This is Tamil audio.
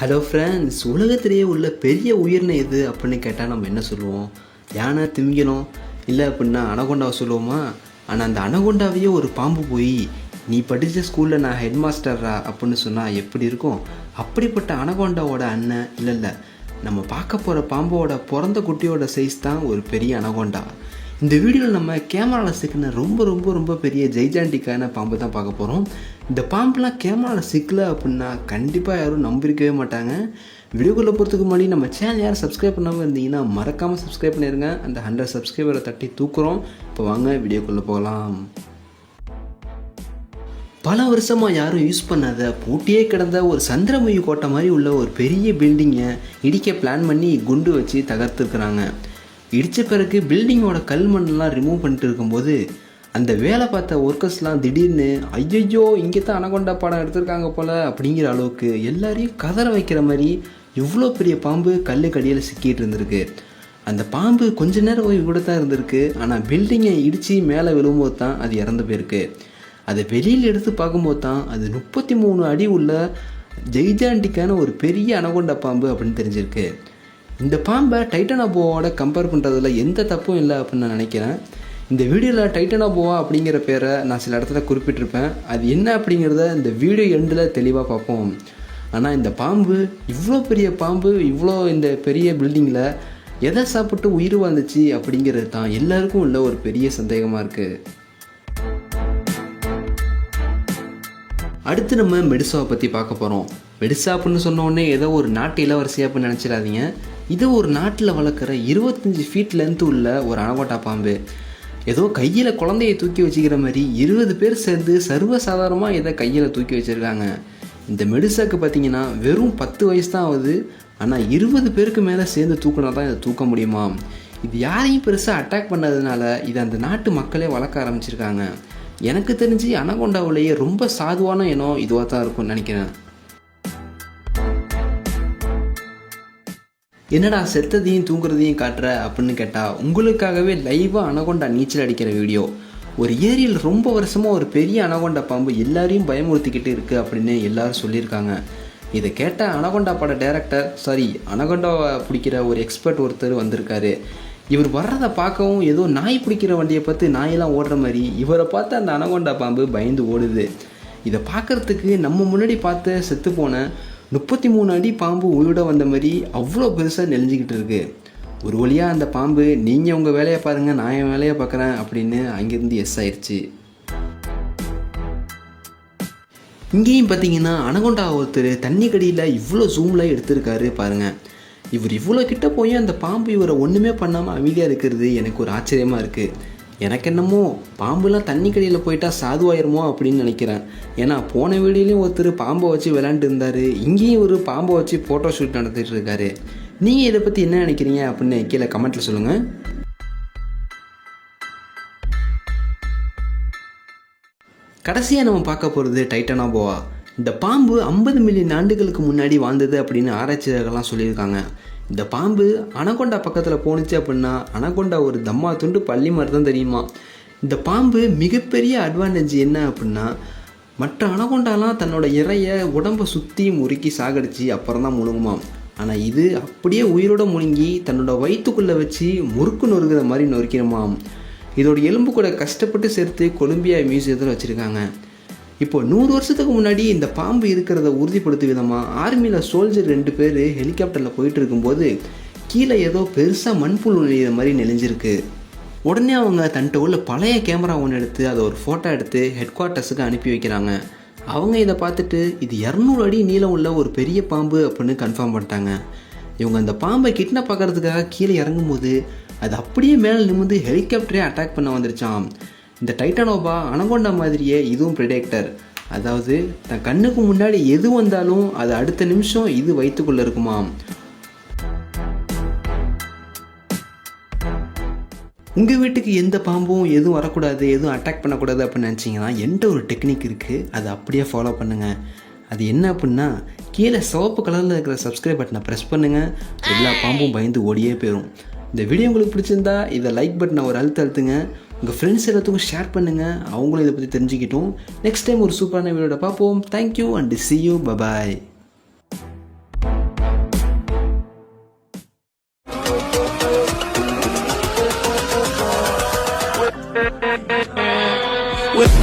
ஹலோ ஃப்ரெண்ட்ஸ் உலகத்திலேயே உள்ள பெரிய உயிரினை எது அப்படின்னு கேட்டால் நம்ம என்ன சொல்லுவோம்? யானை திமிங்கலம் இல்லை அப்படின்னா அனகொண்டாவை சொல்லுவோமா? ஆனால் அந்த அனகொண்டாவையே ஒரு பாம்பு போய் நீ படித்த ஸ்கூலில் நான் ஹெட் மாஸ்டரா அப்படின்னு சொன்னால் எப்படி இருக்கும்? அப்படிப்பட்ட அனகொண்டாவோட அண்ணன் இல்லை இல்லை நம்ம பார்க்க போகிற பாம்போட பிறந்த குட்டியோட சைஸ் தான் ஒரு பெரிய அனகொண்டா? இந்த வீடியோவில் நம்ம கேமராவில் சிக்கின ரொம்ப ரொம்ப ரொம்ப பெரிய ஜெய்ஜாண்டிக்கான பாம்பு தான் பார்க்க போகிறோம் இந்த பாம்புலாம் கேமராவில் சிக்கல அப்படின்னா கண்டிப்பாக யாரும் நம்பியிருக்கவே மாட்டாங்க. வீடியோக்குள்ளே போகிறதுக்கு முன்னாடி நம்ம சேனல் யாரும் சப்ஸ்கிரைப் பண்ணாமல் இருந்தீங்கன்னா மறக்காமல் சப்ஸ்கிரைப் பண்ணிடுங்க அந்த ஹண்ட்ரட் சப்ஸ்கிரைபரை தட்டி தூக்குறோம். இப்போ வாங்க வீடியோக்குள்ளே போகலாம். பல வருஷமாக யாரும் யூஸ் பண்ணாத பூட்டியே கிடந்த ஒரு சந்திரமுகி கோட்டை மாதிரி உள்ள ஒரு பெரிய பில்டிங்கை இடிக்க பிளான் பண்ணி குண்டு வச்சு தகர்த்துருக்குறாங்க. இடித்த பிறகு பில்டிங்கோட கல் மண்ணெல்லாம் ரிமூவ் பண்ணிட்டு இருக்கும்போது அந்த வேலை பார்த்த ஒர்க்கர்ஸ்லாம் திடீர்னு ஐயையோ இங்கே தான் அனகொண்டா படம் எடுத்திருக்காங்க போல் அப்படிங்கிற அளவுக்கு எல்லாரையும் கதற வைக்கிற மாதிரி இவ்வளோ பெரிய பாம்பு கல்லுக்கடியில் சிக்கிட்டு இருந்திருக்கு. அந்த பாம்பு கொஞ்ச நேரம் போய் கூட தான் இருந்திருக்கு. ஆனால் பில்டிங்கை இடித்து மேலே விழும்போது தான் அது இறந்து போயிருக்கு. அதை வெளியில் எடுத்து பார்க்கும்போது தான் அது முப்பத்தி மூணு அடி உள்ள ஜெய்ஜாண்டிக்கான ஒரு பெரிய அனகொண்டா பாம்பு அப்படின்னு தெரிஞ்சிருக்கு. இந்த பாம்பை டைட்டனாபோவோட கம்பேர் பண்ணுறதுல எந்த தப்பும் இல்லை அப்படின்னு நான் நினைக்கிறேன். இந்த வீடியோவில் டைட்டனாபோவா அப்படிங்கிற பேரை நான் சில இடத்துல குறிப்பிட்டிருப்பேன். அது என்ன அப்படிங்கிறத இந்த வீடியோ எண்டில் தெளிவாக பார்ப்போம். ஆனால் இந்த பாம்பு இவ்வளோ பெரிய பாம்பு இவ்வளோ இந்த பெரிய பில்டிங்கில் எதை சாப்பிட்டு உயிர் வாழ்ந்துச்சு அப்படிங்கிறது தான் எல்லாருக்கும் உள்ள ஒரு பெரிய சந்தேகமாக இருக்குது அடுத்து நம்ம மெடிசாவை பற்றி பார்க்க போகிறோம் மெடிசா அப்படின்னு சொன்ன உடனே ஏதோ ஒரு நாட்டு இளவரசி அப்படின்னு நினச்சிடாதீங்க. இது ஒரு நாட்டில் வளர்க்குற இருபத்தஞ்சி ஃபீட் லென்த்து உள்ள ஒரு அனகோட்டா பாம்பு. ஏதோ கையில் குழந்தைய தூக்கி வச்சுக்கிற மாதிரி இருபது பேர் சேர்ந்து சர்வசாதாரணமாக இதை கையில் தூக்கி வச்சுருக்காங்க. இந்த மெடிசாக்கு பார்த்தீங்கன்னா வெறும் பத்து வயசு தான் ஆகுது. ஆனால் இருபது பேருக்கு மேலே சேர்ந்து தூக்கினா தான் இதை தூக்க முடியுமா? இது யாரையும் பெருசாக அட்டாக் பண்ணதுனால இதை அந்த நாட்டு மக்களே வளர்க்க ஆரம்பிச்சிருக்காங்க. எனக்கு தெரிஞ்சு அனகொண்டாவிலேயே ரொம்ப சாதுவான இனம் இதுவாக தான் இருக்கும்னு நினைக்கிறேன். என்னடா செத்ததையும் தூங்குறதையும் காட்டுற அப்படின்னு கேட்டால் உங்களுக்காகவே லைவாக அனகொண்டா நீச்சல் அடிக்கிற வீடியோ ஒரு ஏரியில் ரொம்ப வருஷமாக ஒரு பெரிய அனகொண்டா பாம்பு எல்லாரையும் பயமுறுத்திக்கிட்டு இருக்குது அப்படின்னு எல்லாரும் சொல்லியிருக்காங்க. இதை கேட்ட அனகொண்டா பட டேரக்டர் சாரி அனகொண்டாவை பிடிக்கிற ஒரு எக்ஸ்பர்ட் ஒருத்தர் வந்திருக்காரு. இவர் வர்றதை பார்க்கவும் ஏதோ நாய் பிடிக்கிற வண்டியை பார்த்து நாயெல்லாம் ஓடுற மாதிரி இவரை பார்த்து அந்த அனகொண்டா பாம்பு பயந்து ஓடுது. இதை பார்க்குறதுக்கு நம்ம முன்னாடி பார்த்த செத்து போன முப்பத்தி மூணு அடி பாம்பு உயிரோட வந்த மாதிரி அவ்வளோ பெருசாக நெளிஞ்சிக்கிட்டு இருக்கு. ஒரு வழியாக அந்த பாம்பு நீங்கள் உங்கள் வேலையை பாருங்கள் நான் என் வேலையை பார்க்குறேன் அப்படின்னு அங்கேருந்து எஸ் ஆயிடுச்சு இங்கேயும் பார்த்தீங்கன்னா அனகொண்டா ஒருத்தர் தண்ணி கடியில் இவ்வளோ ஜூமில் எடுத்திருக்காரு பாருங்கள் இவர் இவ்வளோ கிட்ட போய் அந்த பாம்பு இவரை ஒன்றுமே பண்ணாமல் அமைதியாக இருக்கிறது எனக்கு ஒரு ஆச்சரியமாக இருக்குது எனக்கு என்னமோ பாம்புலாம் தண்ணி கடியில் போயிட்டா சாதுவாயிருமோ அப்படின்னு நினைக்கிறேன். ஏன்னா போன வீடியோலையும் ஒருத்தர் பாம்பை வச்சு விளாண்டு இருந்தார் இங்கேயும் ஒரு பாம்பை வச்சு ஃபோட்டோ ஷூட் நடத்திட்டு இருக்காரு நீங்கள் இதை பற்றி என்ன நினைக்கிறீங்க அப்படின்னு கீழே கமெண்ட்டில் சொல்லுங்கள் கடைசியாக நம்ம பார்க்க போகிறது டைட்டனாபோவா இந்த பாம்பு ஐம்பது மில்லியன் ஆண்டுகளுக்கு முன்னாடி வாழ்ந்தது அப்படின்னு ஆராய்ச்சியாளர்கள்லாம் சொல்லியிருக்காங்க. இந்த பாம்பு அனகொண்டா பக்கத்தில் போணுச்சு அப்படின்னா அனகொண்டா ஒரு தம்மா துண்டு பள்ளி மாதிரி தான் தெரியுமா? இந்த பாம்பு மிகப்பெரிய அட்வான்டேஜ் என்ன அப்படின்னா மற்ற அனகொண்டாலாம் தன்னோட இறையை உடம்பை சுற்றி முறுக்கி சாகடிச்சு அப்புறம் தான் முழுங்குமாம். ஆனால் இது அப்படியே உயிரோட முழுங்கி தன்னோட வயிற்றுக்குள்ளே வச்சு முறுக்கு நொறுக்கிற மாதிரி நொறுக்கிறமாம் இதோட எலும்பு கூட கஷ்டப்பட்டு சேர்த்து கொலம்பியா மியூசியத்தில் வச்சுருக்காங்க. இப்போ நூறு வருஷத்துக்கு முன்னாடி இந்த பாம்பு இருக்கிறத உறுதிப்படுத்தும் விதமாக ஆர்மியில் சோல்ஜர் ரெண்டு பேர் ஹெலிகாப்டரில் போயிட்டு இருக்கும்போது கீழே ஏதோ பெருசாக மண்புழு நெளிகிற மாதிரி நெளிஞ்சிருக்கு. உடனே அவங்க தன்ட்ட உள்ள பழைய கேமரா ஒன்று எடுத்து அதை ஒரு ஃபோட்டோ எடுத்து ஹெட் குவார்ட்டர்ஸுக்கு அனுப்பி வைக்கிறாங்க. அவங்க இதை பார்த்துட்டு இது இரநூறு அடி நீளம் உள்ள ஒரு பெரிய பாம்பு அப்படின்னு கன்ஃபார்ம் பண்ணிட்டாங்க. இவங்க அந்த பாம்பை கிட்னப் பார்க்கறதுக்காக கீழே இறங்கும்போது அது அப்படியே மேலே நிமிந்து ஹெலிகாப்டரே அட்டாக் பண்ண வந்துருச்சான் இந்த டைட்டானோபா அனகொண்டா மாதிரியே இதுவும் ப்ரிடேக்டர் அதாவது தன் கண்ணுக்கு முன்னாடி எது வந்தாலும் அது அடுத்த நிமிஷம் இது வயிற்றுக்குள்ளே இருக்குமாம். உங்கள் வீட்டுக்கு எந்த பாம்பும் எதுவும் வரக்கூடாது எதுவும் அட்டாக் பண்ணக்கூடாது அப்படின்னு நினச்சிங்கன்னா என்கிட்ட ஒரு டெக்னிக் இருக்குது அதை அப்படியே ஃபாலோ பண்ணுங்கள் அது என்ன அப்படின்னா கீழே சிவப்பு கலரில் இருக்கிற சப்ஸ்கிரைப் பட்டனை ப்ரெஸ் பண்ணுங்கள் எல்லா பாம்பும் பயந்து ஓடியே போயிடும் இந்த வீடியோ உங்களுக்கு பிடிச்சிருந்தா இதை லைக் பட்டனை ஒரு அழுத்த அழுத்துங்க. உங்கள் ஃப்ரெண்ட்ஸ் எல்லாத்துக்கும் ஷேர் பண்ணுங்கள் அவங்களும் இதை பற்றி தெரிஞ்சுக்கிட்டோம். நெக்ஸ்ட் டைம் ஒரு சூப்பரான வீடியோட பார்ப்போம். Thank you and see you bye bye With